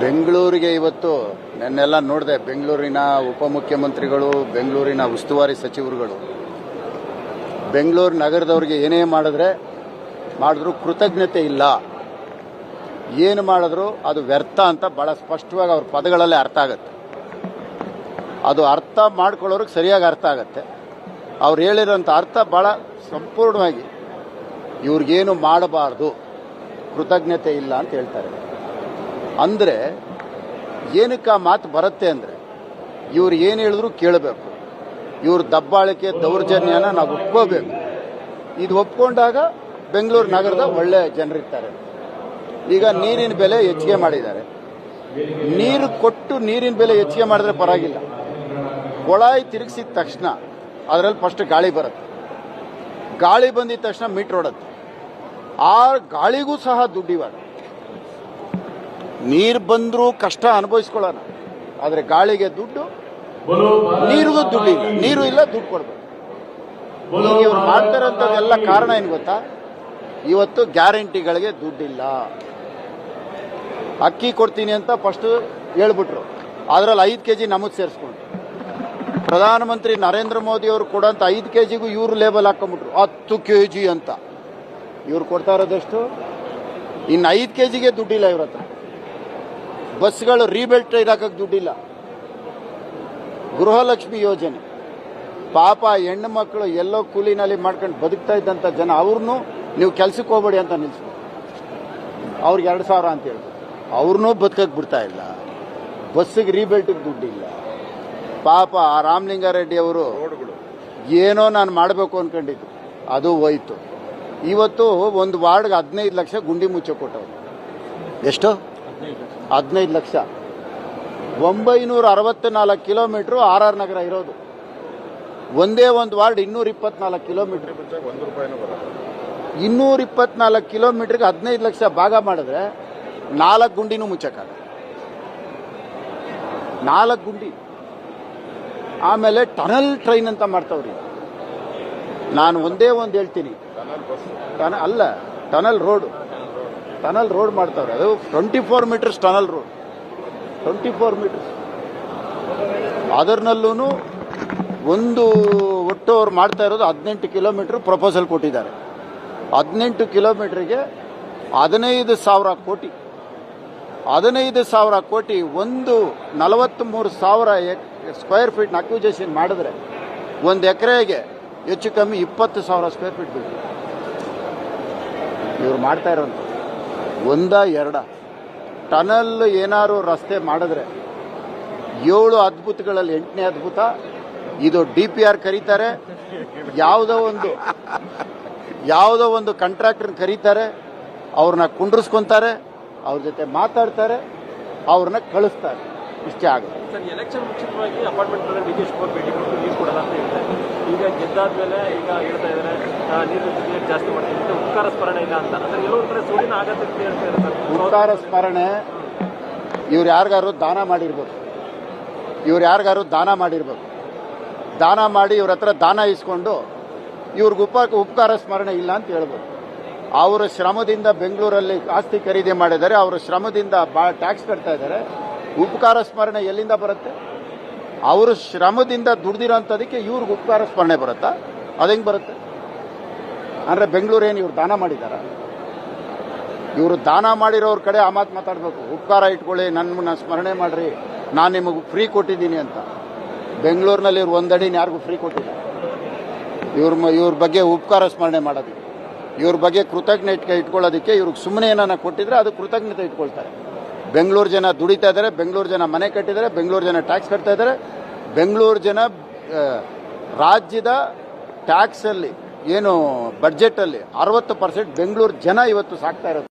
ಬೆಂಗಳೂರಿಗೆ ಇವತ್ತು ನೆನ್ನೆಲ್ಲ ನೋಡಿದೆ, ಬೆಂಗಳೂರಿನ ಉಪಮುಖ್ಯಮಂತ್ರಿಗಳು, ಬೆಂಗಳೂರಿನ ಉಸ್ತುವಾರಿ ಸಚಿವರುಗಳು. ಬೆಂಗಳೂರು ನಗರದವ್ರಿಗೆ ಏನೇ ಮಾಡಿದ್ರೆ, ಮಾಡಿದ್ರು ಕೃತಜ್ಞತೆ ಇಲ್ಲ. ಏನು ಮಾಡಿದ್ರು ಅದು ವ್ಯರ್ಥ ಅಂತ ಭಾಳ ಸ್ಪಷ್ಟವಾಗಿ ಅವ್ರ ಪದಗಳಲ್ಲೇ ಅರ್ಥ ಆಗುತ್ತೆ. ಅದು ಅರ್ಥ ಮಾಡ್ಕೊಳ್ಳೋರಿಗೆ ಸರಿಯಾಗಿ ಅರ್ಥ ಆಗುತ್ತೆ. ಅವ್ರು ಹೇಳಿರೋಂಥ ಅರ್ಥ ಭಾಳ ಸಂಪೂರ್ಣವಾಗಿ ಇವ್ರಿಗೇನು ಮಾಡಬಾರ್ದು, ಕೃತಜ್ಞತೆ ಇಲ್ಲ ಅಂತ ಹೇಳ್ತಾರೆ. ಅಂದರೆ ಏನಕ್ಕೆ ಆ ಮಾತು ಬರುತ್ತೆ ಅಂದರೆ ಇವ್ರು ಏನು ಹೇಳಿದ್ರು ಕೇಳಬೇಕು. ಇವ್ರ ದಬ್ಬಾಳಿಕೆ ದೌರ್ಜನ್ಯನ ನಾವು ಒಪ್ಕೋಬೇಕು. ಇದು ಒಪ್ಕೊಂಡಾಗ ಬೆಂಗಳೂರು ನಗರದ ಒಳ್ಳೆ ಜನರಿರ್ತಾರೆ. ಈಗ ನೀರಿನ ಬೆಲೆ ಹೆಚ್ಚಿಗೆ ಮಾಡಿದ್ದಾರೆ. ನೀರು ಕೊಟ್ಟು ನೀರಿನ ಬೆಲೆ ಹೆಚ್ಚಿಗೆ ಮಾಡಿದ್ರೆ ಪರವಾಗಿಲ್ಲ. ಕೊಳಾಯಿ ತಿರುಗಿಸಿದ ತಕ್ಷಣ ಅದರಲ್ಲಿ ಫಸ್ಟ್ ಗಾಳಿ ಬರುತ್ತೆ. ಗಾಳಿ ಬಂದಿದ ತಕ್ಷಣ ಮೀಟ್ರ್ ಓಡುತ್ತೆ ಆ ಗಾಳಿಗೂ ಸಹ ದುಡ್ಡು ಇವಾಗ ನೀರು ಬಂದರೂ ಕಷ್ಟ ಅನುಭವಿಸ್ಕೊಳ್ಳೋಣ. ಆದರೆ ಗಾಳಿಗೆ ದುಡ್ಡು ನೀರಿಗೂ ದುಡ್ಡು ಇಲ್ಲ ನೀರು ಇಲ್ಲ ದುಡ್ಡು ಕೊಡ್ಬೇಕು. ಈಗ ಇವ್ರು ಮಾಡ್ತಾರಂಥದ್ದೆಲ್ಲ ಕಾರಣ ಏನು ಗೊತ್ತಾ? ಇವತ್ತು ಗ್ಯಾರಂಟಿಗಳಿಗೆ ದುಡ್ಡಿಲ್ಲ. ಅಕ್ಕಿ ಕೊಡ್ತೀನಿ ಅಂತ ಫಸ್ಟ್ ಹೇಳ್ಬಿಟ್ರು. ಅದರಲ್ಲಿ ಐದು ಕೆ ಜಿ ನಮಗೆ ಸೇರಿಸ್ಕೊಂಡು. ಪ್ರಧಾನಮಂತ್ರಿ ನರೇಂದ್ರ ಮೋದಿ ಅವರು ಕೊಡೋಂಥ ಐದು ಕೆ ಜಿಗೂ ಇವರು ಲೇಬಲ್ ಹಾಕೊಂಡ್ಬಿಟ್ರು. ಹತ್ತು ಕೆ ಜಿ ಅಂತ. ಇವ್ರು ಕೊಡ್ತಾ ಇರೋದಷ್ಟು? ಇನ್ನು ಐದು ಕೆ ಜಿಗೆ ದುಡ್ಡಿಲ್ಲ ಇವ್ರ ಹತ್ರ. ಬಸ್ಗಳು ರೀಬೆಲ್ಟ್ ಇರಾಕಕ್ಕೆ ದುಡ್ಡಿಲ್ಲ. ಗೃಹಲಕ್ಷ್ಮಿ ಯೋಜನೆ. ಪಾಪ ಹೆಣ್ಣು ಮಕ್ಕಳು ಎಲ್ಲೋ ಕೂಲಿನಲ್ಲಿ ಮಾಡ್ಕೊಂಡು ಬದುಕ್ತಾ ಇದ್ದಂಥ ಜನ ಅವ್ರನ್ನೂ ನೀವು ಕೆಲ್ಸಕ್ಕೆ ಹೋಗ್ಬೇಡಿ ಅಂತ ನಿಲ್ಸ್ಬೇಕು. ಅವ್ರಿಗೆ ಎರಡು ಸಾವಿರ ಅಂತ ಹೇಳ್ಬೇಕು. ಅವ್ರನ್ನೂ ಬದುಕಕ್ಕೆ ಬಿಡ್ತಾ ಇಲ್ಲ. ಬಸ್ಸಿಗೆ ರೀಬೆಲ್ಟಿಗೆ ದುಡ್ಡಿಲ್ಲ. ಪಾಪ ಆ ರಾಮಲಿಂಗಾರೆಡ್ಡಿ ಅವರು ಏನೋ ನಾನು ಮಾಡಬೇಕು ಅನ್ಕೊಂಡಿದ್ದು. ಅದು ಹೋಯ್ತು. ಇವತ್ತು ಒಂದು ವಾರ್ಡ್ಗೆ ಹದಿನೈದು ಲಕ್ಷ ಗುಂಡಿ ಮುಚ್ಚ ಕೊಟ್ಟವ್ರು. ಎಷ್ಟು? ಹದಿನೈದು ಲಕ್ಷ. ಒಂಬೈನೂರ ಅರವತ್ನಾಲ್ಕು ಕಿಲೋಮೀಟ್ರು ಆರ್ ಆರ್ ನಗರ ಇರೋದು. ಒಂದೇ ಒಂದು ವಾರ್ಡ್ ಇನ್ನೂರ ಇಪ್ಪತ್ನಾಲ್ಕು ಕಿಲೋಮೀಟ್ರ್. ಇನ್ನೂರ ಇಪ್ಪತ್ನಾಲ್ಕು ಕಿಲೋಮೀಟ್ರಿಗೆ ಹದಿನೈದು ಲಕ್ಷ ಭಾಗ ಮಾಡಿದ್ರೆ ನಾಲ್ಕು ಗುಂಡಿನೂ ಮುಚ್ಚಕ್ಕಾಗ ನಾಲ್ಕು ಗುಂಡಿ. ಆಮೇಲೆ ಟನಲ್ ಟ್ರೈನ್ ಅಂತ ಮಾಡ್ತಾವ್ರಿ ನಾನು ಒಂದೇ ಒಂದು ಹೇಳ್ತೀನಿ. ಅಲ್ಲ ಟನಲ್ ರೋಡ್. ಟನಲ್ ರೋಡ್ ಮಾಡ್ತಾವ್ರೆ. ಅದು twenty four meters tunnel road twenty four meters ಅದರ್ನಲ್ಲೂ ಒಂದು ಒಟ್ಟು ಅವ್ರು ಮಾಡ್ತಾ ಇರೋದು ಹದಿನೆಂಟು ಕಿಲೋಮೀಟ್ರ್ ಪ್ರಪೋಸಲ್ ಕೊಟ್ಟಿದ್ದಾರೆ. ಹದಿನೆಂಟು ಕಿಲೋಮೀಟ್ರಿಗೆ ಹದಿನೈದು ಸಾವಿರ ಕೋಟಿ. ಹದಿನೈದು ಸಾವಿರ ಕೋಟಿ ಒಂದು ನಲವತ್ತ್ಮೂರು ಸಾವಿರ ಸ್ಕ್ವೇರ್ ಫೀಟ್ನ ಅಕ್ವಿಜೇಷನ್ ಮಾಡಿದ್ರೆ ಒಂದು ಎಕರೆಗೆ ಹೆಚ್ಚು ಕಮ್ಮಿ ಇಪ್ಪತ್ತು ಸಾವಿರ ಸ್ಕ್ವೇರ್ ಫೀಟ್ ಬೇಕು. ಇವ್ರು ಮಾಡ್ತಾ ಇರೋಂಥ ಒಂದ, ಎರಡ. ಟನಲ್ ಏನಾರು ರಸ್ತೆ ಮಾಡಿದ್ರೆ ಏಳು ಅದ್ಭುತಗಳಲ್ಲಿ ಎಂಟನೇ ಅದ್ಭುತ. ಇದು ಡಿ ಪಿ ಆರ್ ಕರೀತಾರೆ. ಯಾವುದೋ ಒಂದು ಯಾವುದೋ ಒಂದು ಕಾಂಟ್ರಾಕ್ಟರ್ನ ಕರೀತಾರೆ. ಅವ್ರನ್ನ ಕುಂಡ್ರಿಸ್ಕೊಂತಾರೆ. ಅವ್ರ ಜೊತೆ ಮಾತಾಡ್ತಾರೆ. ಅವ್ರನ್ನ ಕಳಿಸ್ತಾರೆ. ಇಷ್ಟೇ ಆಗುತ್ತೆ. ನೀರು ಅಂತ ಹೇಳ್ತಾರೆ ಈಗ ಹೇಳ್ತಾ ಇದ್ದಾರೆ ನೀರು ರೇಟ್ ಜಾಸ್ತಿ ಮಾಡ್ತೀವಿ. ಉಪಕಾರ ಸ್ಮರಣೆ ಇಲ್ಲ ಅಂತ. ಅಂದ್ರೆ ಎಲ್ಲೋ ಕಡೆ ಸೂರ್ಯನ ಆಗತ್ತೆ ಹೇಳ್ತಾ ಇದ್ದಾರೆ ಸರ್. ಉಪಕಾರ ಸ್ಮರಣೆ, ಇವ್ರು ಯಾರಿಗಾರು ದಾನ ಮಾಡಿರ್ಬೋದು. ಇವ್ರು ಯಾರಿಗಾರು ದಾನ ಮಾಡಿರ್ಬೋದು. ದಾನ ಮಾಡಿ ಇವ್ರ ಹತ್ರ ದಾನ ಇಸ್ಕೊಂಡು ಇವ್ರಿಗೆ ಉಪ, ಉಪಕಾರ ಸ್ಮರಣೆ ಇಲ್ಲ ಅಂತ ಹೇಳ್ಬೋದು. ಅವರ ಶ್ರಮದಿಂದ ಬೆಂಗಳೂರಲ್ಲಿ ಆಸ್ತಿ ಖರೀದಿ ಮಾಡಿದ್ದಾರೆ, ಅವರ ಶ್ರಮದಿಂದ ಬಾ, ಟ್ಯಾಕ್ಸ್ ಕಟ್ತಾ ಇದ್ದಾರೆ. ಉಪಕಾರ ಸ್ಮರಣೆ ಎಲ್ಲಿಂದ ಬರುತ್ತೆ? ಅವರು ಶ್ರಮದಿಂದ ದುಡ್ದಿರೋಂಥದಕ್ಕೆ ಇವ್ರಿಗೆ ಉಪಕಾರ ಸ್ಮರಣೆ ಬರುತ್ತಾ? ಅದು ಹೆಂಗೆ ಬರುತ್ತೆ? ಅಂದರೆ ಬೆಂಗಳೂರು ಏನು ಇವ್ರು ದಾನ ಮಾಡಿದಾರ? ಇವರು ದಾನ ಮಾಡಿರೋರ ಕಡೆ ಆ ಮಾತು ಮಾತಾಡಬೇಕು. ಉಪಕಾರ ಇಟ್ಕೊಳ್ಳಿ ನನ್ನ ಸ್ಮರಣೆ ಮಾಡ್ರಿ, ನಾನು ನಿಮಗೆ ಫ್ರೀ ಕೊಟ್ಟಿದ್ದೀನಿ ಅಂತ. ಬೆಂಗಳೂರಿನಲ್ಲಿ ಇವ್ರು ಒಂದಡಿ ಯಾರಿಗೂ ಫ್ರೀ ಕೊಟ್ಟಿಲ್ಲ. ಇವ್ರ ಇವ್ರ ಬಗ್ಗೆ ಉಪಕಾರ ಸ್ಮರಣೆ ಮಾಡೋದು. ಇವ್ರ ಬಗ್ಗೆ ಕೃತಜ್ಞತೆ ಇಟ್ಕೊಳ್ಳೋದಕ್ಕೆ ಇವ್ರಿಗೆ ಸುಮ್ಮನೆ ಏನಾನ ಕೊಟ್ಟಿದ್ರೆ ಅದು ಕೃತಜ್ಞತೆ ಇಟ್ಕೊಳ್ತಾರೆ. ಬೆಂಗಳೂರು ಜನ ದುಡಿತಾ ಇದ್ದಾರೆ ಬೆಂಗಳೂರು ಜನ ಮನೆ ಕಟ್ಟಿದ್ದಾರೆ, ಬೆಂಗಳೂರು ಜನ ಟ್ಯಾಕ್ಸ್ ಕಟ್ತಾ ಇದ್ದಾರೆ ಬೆಂಗಳೂರು ಜನ ರಾಜ್ಯದ ಟ್ಯಾಕ್ಸಲ್ಲಿ ಏನು ಬಡ್ಜೆಟಲ್ಲಿ ಅರವತ್ತು ಪರ್ಸೆಂಟ್ ಬೆಂಗಳೂರು ಜನ ಇವತ್ತು ಸಾಕ್ತಾ ಇರೋದು.